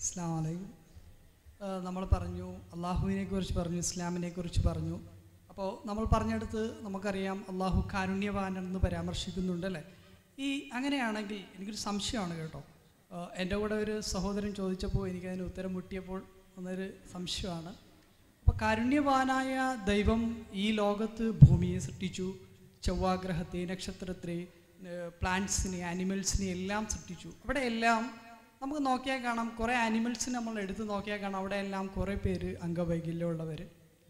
അസ്സാം വലൈക്കും നമ്മൾ പറഞ്ഞു അള്ളാഹുവിനെ കുറിച്ച് പറഞ്ഞു ഇസ്ലാമിനെ കുറിച്ച് പറഞ്ഞു. അപ്പോൾ നമ്മൾ പറഞ്ഞെടുത്ത് നമുക്കറിയാം അള്ളാഹു കാരുണ്യവാനെന്ന് പരാമർശിക്കുന്നുണ്ട് അല്ലേ? ഈ അങ്ങനെയാണെങ്കിൽ എനിക്കൊരു സംശയമാണ് കേട്ടോ. എന്റെ കൂടെ ഒരു സഹോദരൻ ചോദിച്ചപ്പോൾ എനിക്കതിന് ഉത്തരം മുട്ടിയപ്പോൾ വന്നൊരു സംശയമാണ്. അപ്പോൾ കാരുണ്യവാനായ ദൈവം ഈ ലോകത്ത് ഭൂമിയെ സൃഷ്ടിച്ചു. ചൊവ്വാഗ്രഹത്തെ നക്ഷത്രത്തെ പ്ലാന്റ്സിനെ ആനിമൽസിനെ എല്ലാം സൃഷ്ടിച്ചു. അവിടെ എല്ലാം നമുക്ക് നോക്കിയാൽ കാണാം കുറേ അനിമൽസ് നമ്മൾ എടുത്ത് നോക്കിയാൽ കാണാം. അവിടെ എല്ലാം കുറേ പേര് അംഗവൈകല്യമുള്ളവർ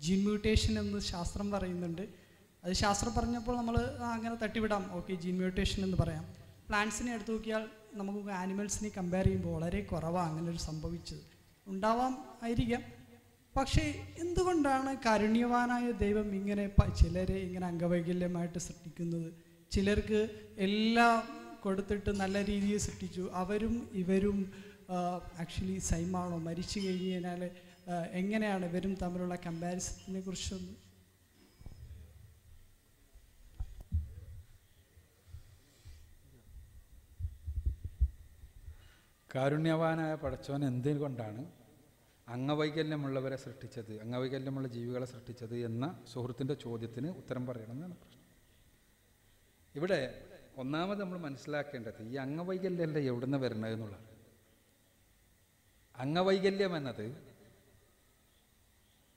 ജീൻ മ്യൂട്ടേഷൻ എന്ന് ശാസ്ത്രം പറയുന്നുണ്ട്. അത് ശാസ്ത്രം പറഞ്ഞപ്പോൾ നമ്മൾ അങ്ങനെ തട്ടിവിടാം. ഓക്കെ ജീൻ മ്യൂട്ടേഷൻ എന്ന് പറയാം. പ്ലാന്റ്സിനെ എടുത്തു നോക്കിയാൽ നമുക്ക് ആനിമൽസിനെ കമ്പയർ ചെയ്യുമ്പോൾ വളരെ കുറവാണ് അങ്ങനെ ഒരു സംഭവിച്ചത്. ഉണ്ടാവാം ആയിരിക്കാം. പക്ഷേ എന്തുകൊണ്ടാണ് കാരുണ്യവാനായ ദൈവം ഇങ്ങനെ ചിലരെ ഇങ്ങനെ അംഗവൈകല്യമായിട്ട് സൃഷ്ടിക്കുന്നത്? ചിലർക്ക് എല്ലാം കൊടുത്തിട്ട് നല്ല രീതിയിൽ സൃഷ്ടിച്ചു. അവരും ഇവരും ആക്ച്വലി സൈമാണോ? മരിച്ചു കഴിഞ്ഞ് കഴിഞ്ഞാൽ എങ്ങനെയാണ് ഇവരും തമ്മിലുള്ള കമ്പാരിസത്തിനെ കുറിച്ചൊന്ന് കാരുണ്യവാനായ പടച്ചവൻ എന്തുകൊണ്ടാണ് അംഗവൈകല്യമുള്ളവരെ സൃഷ്ടിച്ചത് അംഗവൈകല്യമുള്ള ജീവികളെ സൃഷ്ടിച്ചത് എന്ന സുഹൃത്തിന്റെ ചോദ്യത്തിന് ഉത്തരം പറയണമെന്നാണ് പ്രശ്നം. ഇവിടെ ഒന്നാമത് നമ്മൾ മനസ്സിലാക്കേണ്ടത് ഈ അംഗവൈകല്യമല്ല എവിടുന്ന് വരുന്നത് എന്നുള്ളത് അംഗവൈകല്യം എന്നത്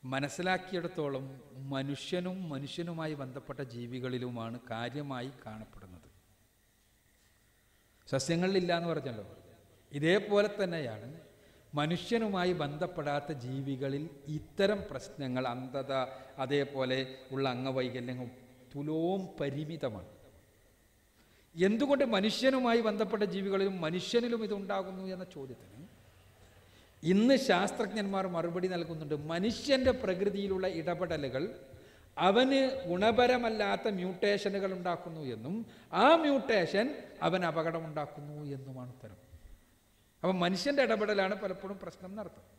മനസ്സിലാക്കിയിടത്തോളം മനുഷ്യനും മനുഷ്യനുമായി ബന്ധപ്പെട്ട ജീവികളിലുമാണ് കാര്യമായി കാണപ്പെടുന്നത്. സസ്യങ്ങളിലില്ല എന്ന് പറഞ്ഞല്ലോ. ഇതേപോലെ തന്നെയാണ് മനുഷ്യനുമായി ബന്ധപ്പെടാത്ത ജീവികളിൽ ഇത്തരം പ്രശ്നങ്ങൾ അന്ധത അതേപോലെ ഉള്ള അംഗവൈകല്യങ്ങൾ തുലോം പരിമിതമാണ്. എന്തുകൊണ്ട് മനുഷ്യനുമായി ബന്ധപ്പെട്ട ജീവികളിലും മനുഷ്യനിലും ഇതുണ്ടാകുന്നു എന്ന ചോദ്യത്തിന് ഇന്ന് ശാസ്ത്രജ്ഞന്മാർ മറുപടി നൽകുന്നുണ്ട്. മനുഷ്യന്റെ പ്രകൃതിയിലുള്ള ഇടപെടലുകൾ അവന് ഗുണപരമല്ലാത്ത മ്യൂട്ടേഷനുകൾ ഉണ്ടാക്കുന്നു എന്നും ആ മ്യൂട്ടേഷൻ അവൻ അപകടമുണ്ടാക്കുന്നു എന്നുമാണ് ഉത്തരം. അപ്പം മനുഷ്യന്റെ ഇടപെടലാണ് പലപ്പോഴും പ്രശ്നം നടത്തുന്നത്.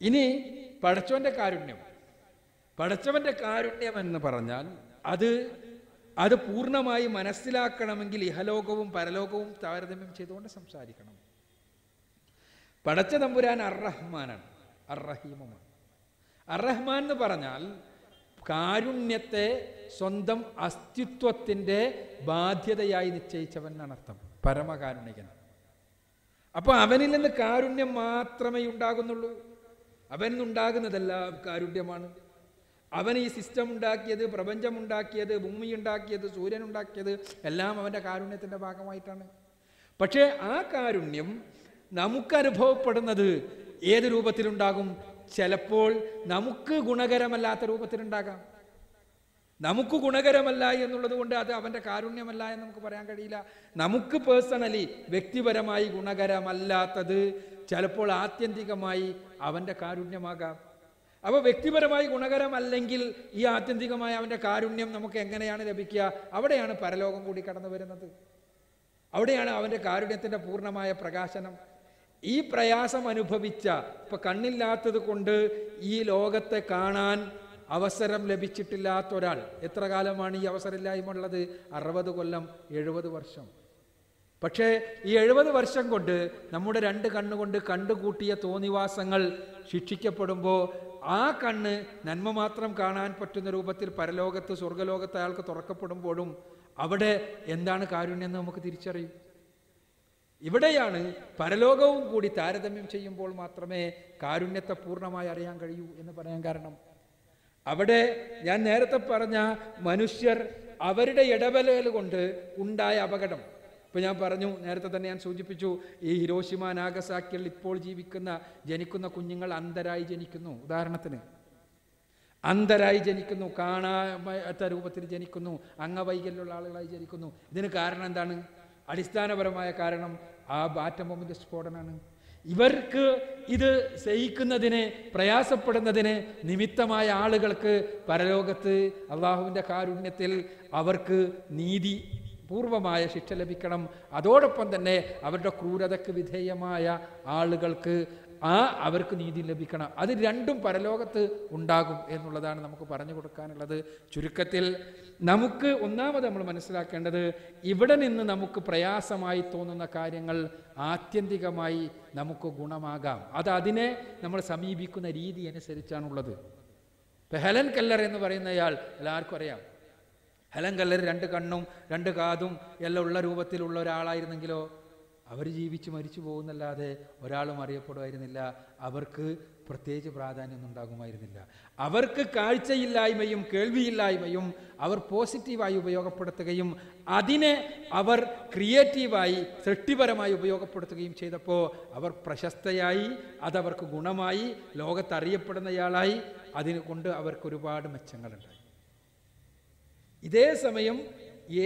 ഇനി പടച്ചവന്റെ കാരുണ്യം. പടച്ചവന്റെ കാരുണ്യം എന്ന് പറഞ്ഞാൽ അത് അത് പൂർണമായി മനസ്സിലാക്കണമെങ്കിൽ ഇഹലോകവും പരലോകവും താരതമ്യം ചെയ്തുകൊണ്ട് സംസാരിക്കണം. പടച്ച തമ്പുരാൻ അർറഹ്മാനാണ്. അർറഹീമമാണ്. അർറഹ്മാൻ എന്ന് പറഞ്ഞാൽ കാരുണ്യത്തെ സ്വന്തം അസ്തിത്വത്തിന്റെ ബാധ്യതയായി നിശ്ചയിച്ചവൻ എന്നാണ് അർത്ഥം. പരമകാരുണികൻ. അപ്പോൾ അവനിൽ നിന്ന് കാരുണ്യം മാത്രമേ ഉണ്ടാകുന്നുള്ളൂ. അവനിൽ നിന്നുണ്ടാകുന്നതെല്ലാം കാരുണ്യമാണ്. അവൻ ഈ സിസ്റ്റം ഉണ്ടാക്കിയത് പ്രപഞ്ചം ഉണ്ടാക്കിയത് ഭൂമി ഉണ്ടാക്കിയത് സൂര്യൻ ഉണ്ടാക്കിയത് എല്ലാം അവന്റെ കാരുണ്യത്തിന്റെ ഭാഗമായിട്ടാണ്. പക്ഷേ ആ കാരുണ്യം നമുക്കനുഭവപ്പെടുന്നത് ഏത് രൂപത്തിലുണ്ടാകും? ചിലപ്പോൾ നമുക്ക് ഗുണകരമല്ലാത്ത രൂപത്തിലുണ്ടാകാം. നമുക്ക് ഗുണകരമല്ല എന്നുള്ളത് കൊണ്ട് അത് അവന്റെ കാരുണ്യമല്ല എന്ന് നമുക്ക് പറയാൻ കഴിയില്ല. നമുക്ക് പേഴ്സണലി വ്യക്തിപരമായി ഗുണകരമല്ലാത്തത് ചിലപ്പോൾ ആത്യന്തികമായി അവന്റെ കാരുണ്യമാകാം. അപ്പോൾ വ്യക്തിപരമായി ഗുണകരമല്ലെങ്കിൽ ഈ ആത്യന്തികമായ അവന്റെ കാരുണ്യം നമുക്ക് എങ്ങനെയാണ് ലഭിക്കുക? അവിടെയാണ് പരലോകം കൂടി കടന്നു വരുന്നത്. അവിടെയാണ് അവന്റെ കാരുണ്യത്തിന്റെ പൂർണമായ പ്രകാശനം. ഈ പ്രയാസം അനുഭവിച്ച ഇപ്പം കണ്ണില്ലാത്തത് കൊണ്ട് ഈ ലോകത്തെ കാണാൻ അവസരം ലഭിച്ചിട്ടില്ലാത്ത ഒരാൾ. എത്ര കാലമാണ് ഈ അവസരമില്ലായ്മ ഉള്ളത് അറുപത് കൊല്ലം എഴുപത് വർഷം. പക്ഷേ ഈ എഴുപത് വർഷം കൊണ്ട് നമ്മുടെ രണ്ട് കണ്ണുകൊണ്ട് കണ്ടുകൂട്ടിയ തോന്നിവാസങ്ങൾ ശിക്ഷിക്കപ്പെടുമ്പോൾ ആ കണ്ണ് നന്മ മാത്രം കാണാൻ പറ്റുന്ന രൂപത്തിൽ പരലോകത്ത് സ്വർഗലോകത്ത് അയാൾക്ക് തുറക്കപ്പെടുമ്പോഴും അവിടെ എന്താണ് കാരുണ്യം എന്ന് നമുക്ക് തിരിച്ചറിയും. ഇവിടെയാണ് പരലോകവും കൂടി താരതമ്യം ചെയ്യുമ്പോൾ മാത്രമേ കാരുണ്യത്തെ പൂർണമായി അറിയാൻ കഴിയൂ എന്ന് പറയാൻ കാരണം. അവിടെ ഞാൻ നേരത്തെ പറഞ്ഞ മനുഷ്യർ അവരുടെ ഇടപെടൽ കൊണ്ട് ഉണ്ടായ അപകടം. ഇപ്പം ഞാൻ പറഞ്ഞു നേരത്തെ തന്നെ ഞാൻ സൂചിപ്പിച്ചു ഈ ഹിരോഷിമ നാഗസാക്കിയിൽ ഇപ്പോൾ ജീവിക്കുന്ന ജനിക്കുന്ന കുഞ്ഞുങ്ങൾ അന്ധരായി ജനിക്കുന്നു. ഉദാഹരണത്തിന് അന്ധരായി ജനിക്കുന്നു കാണാത്ത രൂപത്തിൽ ജനിക്കുന്നു അംഗവൈകല്യമുള്ള ആളുകളായി ജനിക്കുന്നു. ഇതിന് കാരണം എന്താണ്? അടിസ്ഥാനപരമായ കാരണം ആ ബാറ്റം ബോംബിന്റെ സ്ഫോടനമാണ്. ഇവർക്ക് ഇത് സഹിക്കുന്നതിന് പ്രയാസപ്പെടുന്നതിന് നിമിത്തമായ ആളുകൾക്ക് പരലോകത്ത് അള്ളാഹുവിന്റെ കാരുണ്യത്തിൽ അവർക്ക് നീതി പൂർവമായ ശിക്ഷ ലഭിക്കണം. അതോടൊപ്പം തന്നെ അവരുടെ ക്രൂരതയ്ക്ക് വിധേയമായ ആളുകൾക്ക് ആ അവർക്ക് നീതി ലഭിക്കണം. അത് രണ്ടും പരലോകത്ത് ഉണ്ടാകും എന്നുള്ളതാണ് നമുക്ക് പറഞ്ഞു കൊടുക്കാനുള്ളത്. ചുരുക്കത്തിൽ നമുക്ക് ഒന്നാമത് നമ്മൾ മനസ്സിലാക്കേണ്ടത് ഇവിടെ നിന്ന് നമുക്ക് പ്രയാസമായി തോന്നുന്ന കാര്യങ്ങൾ ആത്യന്തികമായി നമുക്ക് ഗുണമാകാം. അത് അതിനെ നമ്മൾ സമീപിക്കുന്ന രീതി അനുസരിച്ചാണുള്ളത്. ഇപ്പം ഹെലൻ കല്ലർ എന്ന് പറയുന്നയാൾ എല്ലാവർക്കും അറിയാം. ഹെലൻ കല്ലർ രണ്ട് കണ്ണും രണ്ട് കാതും എല്ലാം ഉള്ള രൂപത്തിലുള്ള ഒരാളായിരുന്നെങ്കിലോ? അവർ ജീവിച്ച് മരിച്ചു പോകുന്നല്ലാതെ ഒരാളും അറിയപ്പെടുമായിരുന്നില്ല. അവർക്ക് പ്രത്യേകിച്ച് പ്രാധാന്യമൊന്നും ഉണ്ടാകുമായിരുന്നില്ല. അവർക്ക് കാഴ്ചയില്ലായ്മയും കേൾവിയില്ലായ്മയും അവർ പോസിറ്റീവായി ഉപയോഗപ്പെടുത്തുകയും അതിനെ അവർ ക്രിയേറ്റീവായി സൃഷ്ടിപരമായി ഉപയോഗപ്പെടുത്തുകയും ചെയ്തപ്പോൾ അവർ പ്രശസ്തയായി അതവർക്ക് ഗുണമായി ലോകത്തറിയപ്പെടുന്നയാളായി. അതിനെ കൊണ്ട് അവർക്ക് ഒരുപാട് മെച്ചങ്ങളുണ്ടായി. ഇതേ സമയം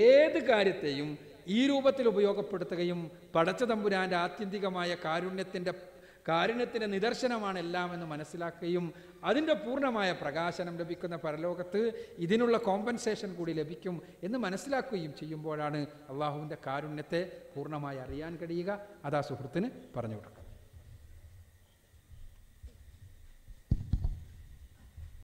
ഏത് കാര്യത്തെയും ഈ രൂപത്തിൽ ഉപയോഗപ്പെടുത്തുകയും പടച്ച തമ്പുരാന്റെ ആത്യന്തികമായ കാരുണ്യത്തിന്റെ കാരുണ്യത്തിന്റെ നിദർശനമാണ് എല്ലാം എന്ന് മനസ്സിലാക്കുകയും അതിന്റെ പൂർണമായ പ്രകാശനം ലഭിക്കുന്ന പരലോകത്ത് ഇതിനുള്ള കോമ്പൻസേഷൻ കൂടി ലഭിക്കും എന്ന് മനസ്സിലാക്കുകയും ചെയ്യുമ്പോഴാണ് അള്ളാഹുവിന്റെ കാരുണ്യത്തെ പൂർണമായി അറിയാൻ കഴിയുക. അതാ സുഹൃത്തിന് പറഞ്ഞു കൊടുക്കുക